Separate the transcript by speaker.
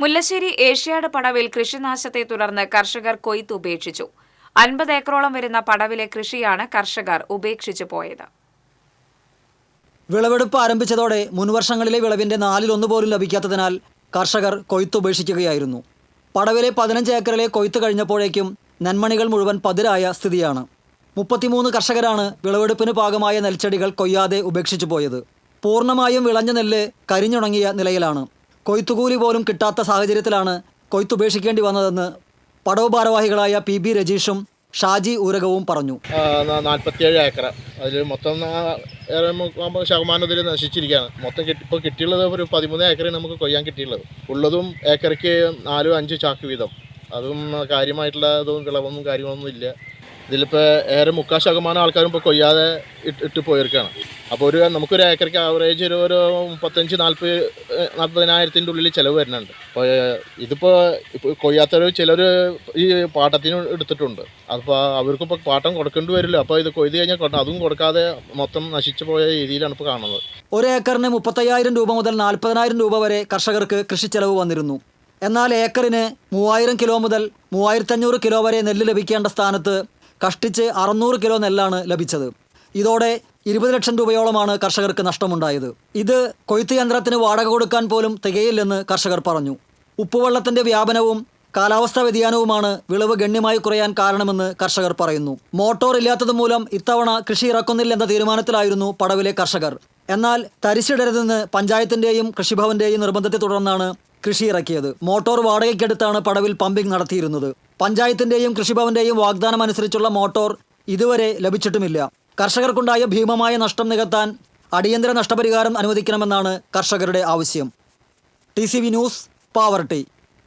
Speaker 1: Mullassery Asiad പടവിൽ കൃഷിനാശത്തെ തുടർന്ന് കർഷകർ കൊയ്ത്ത് ഉപേക്ഷിച്ചു. അൻപത് ഏക്കറോളം വരുന്ന പടവിലെ കൃഷിയാണ് കർഷകർ ഉപേക്ഷിച്ചു പോയത്.
Speaker 2: വിളവെടുപ്പ് ആരംഭിച്ചതോടെ മുൻവർഷങ്ങളിലെ വിളവിന്റെ നാലിലൊന്ന് പോലും ലഭിക്കാത്തതിനാൽ കർഷകർ കൊയ്ത്ത് ഉപേക്ഷിക്കുകയായിരുന്നു. പടവിലെ പതിനഞ്ച് ഏക്കറിലെ കൊയ്ത്ത് കഴിഞ്ഞപ്പോഴേക്കും നന്മണികൾ മുഴുവൻ പതിരായ സ്ഥിതിയാണ്. മുപ്പത്തിമൂന്ന് കർഷകരാണ് വിളവെടുപ്പിന് ഭാഗമായ നെൽച്ചെടികൾ കൊയ്യാതെ ഉപേക്ഷിച്ചു പോയത്. പൂർണമായും വിളഞ്ഞ നെല്ല് കരിഞ്ഞുണങ്ങിയ നിലയിലാണ്. കൊയ്ത്തുകൂലി പോലും കിട്ടാത്ത സാഹചര്യത്തിലാണ് കൊയ്ത്തുപേക്ഷിക്കേണ്ടി വന്നതെന്ന് പടവ് ഭാരവാഹികളായ പി ബി രജീഷും ഷാജി ഊരകവും പറഞ്ഞു.
Speaker 3: നാൽപ്പത്തിയേഴ് ഏക്കർ. അതിൽ മൊത്തം അമ്പത് ശതമാനം ഇതിൽ നശിച്ചിരിക്കുകയാണ്. മൊത്തം ഇപ്പോൾ കിട്ടിയുള്ളത് ഒരു പതിമൂന്ന് ഏക്കറേ നമുക്ക് കൊയ്യാൻ കിട്ടിയുള്ളത്. ഉള്ളതും ഏക്കറയ്ക്ക് നാലും അഞ്ച് ചാക്ക് വീതം. അതും കാര്യമായിട്ടുള്ള ഇതും വിളവൊന്നും കാര്യങ്ങളൊന്നും ഇല്ല. ഇതിലിപ്പോൾ ഏറെ മുക്കാൽ ശതമാനം ആൾക്കാരും ഇപ്പോൾ കൊയ്യാതെ ഇട്ട് ഇട്ട് പോയിരിക്കുകയാണ്. അപ്പോൾ ഒരു നമുക്കൊരു ഏക്കർക്ക് ആവറേജ് ഒരു ഒരു മുപ്പത്തഞ്ച് നാൽപ്പത് നാൽപ്പതിനായിരത്തിന്റെ ഉള്ളിൽ ചിലവ് വരുന്നുണ്ട്. അപ്പോൾ ഇതിപ്പോൾ ഇപ്പോൾ കൊയ്യാത്തവർ ചിലർ ഈ പാട്ടത്തിന് എടുത്തിട്ടുണ്ട്. അപ്പോൾ അവർക്കിപ്പോൾ പാട്ടം കൊടുക്കേണ്ടി വരില്ല. അപ്പോൾ ഇത് കൊയ്ത് കഴിഞ്ഞാൽ അതും കൊടുക്കാതെ മൊത്തം നശിച്ചു പോയ രീതിയിലാണ് ഇപ്പോൾ കാണുന്നത്.
Speaker 2: ഒരു ഏക്കറിന് മുപ്പത്തയ്യായിരം രൂപ മുതൽ നാൽപ്പതിനായിരം രൂപ വരെ കർഷകർക്ക് കൃഷി ചെലവ് വന്നിരുന്നു. എന്നാൽ ഏക്കറിന് മൂവായിരം കിലോ മുതൽ മൂവായിരത്തഞ്ഞൂറ് കിലോ വരെ നെല്ല് ലഭിക്കേണ്ട സ്ഥാനത്ത് കഷ്ടിച്ച് അറുന്നൂറ് കിലോ നെല്ലാണ് ലഭിച്ചത്. ഇതോടെ ഇരുപത് ലക്ഷം രൂപയോളമാണ് കർഷകർക്ക് നഷ്ടമുണ്ടായത്. ഇത് കൊയ്ത്ത് യന്ത്രത്തിന് വാടക കൊടുക്കാൻ പോലും തികയില്ലെന്ന് കർഷകർ പറഞ്ഞു. ഉപ്പുവെള്ളത്തിന്റെ വ്യാപനവും കാലാവസ്ഥാ വ്യതിയാനവുമാണ് വിളവ് ഗണ്യമായി കുറയാൻ കാരണമെന്ന് കർഷകർ പറയുന്നു. മോട്ടോർ ഇല്ലാത്തത് മൂലം ഇത്തവണ കൃഷി ഇറക്കുന്നില്ലെന്ന തീരുമാനത്തിലായിരുന്നു പടവിലെ കർഷകർ. എന്നാൽ തരിശിടരുതെന്ന് പഞ്ചായത്തിന്റെയും കൃഷിഭവന്റെയും നിർബന്ധത്തെ തുടർന്നാണ് കൃഷി ഇറക്കിയത്. മോട്ടോർ വാടകയ്ക്കെടുത്താണ് പടവിൽ പമ്പിംഗ് നടത്തിയിരുന്നത്. പഞ്ചായത്തിന്റെയും കൃഷിഭവന്റെയും വാഗ്ദാനം അനുസരിച്ചുള്ള മോട്ടോർ ഇതുവരെ ലഭിച്ചിട്ടുമില്ല. കർഷകർക്കുണ്ടായ ഭീമമായ നഷ്ടം നികത്താൻ അടിയന്തര നഷ്ടപരിഹാരം അനുവദിക്കണമെന്നാണ് കർഷകരുടെ ആവശ്യം. T news Pavaratty.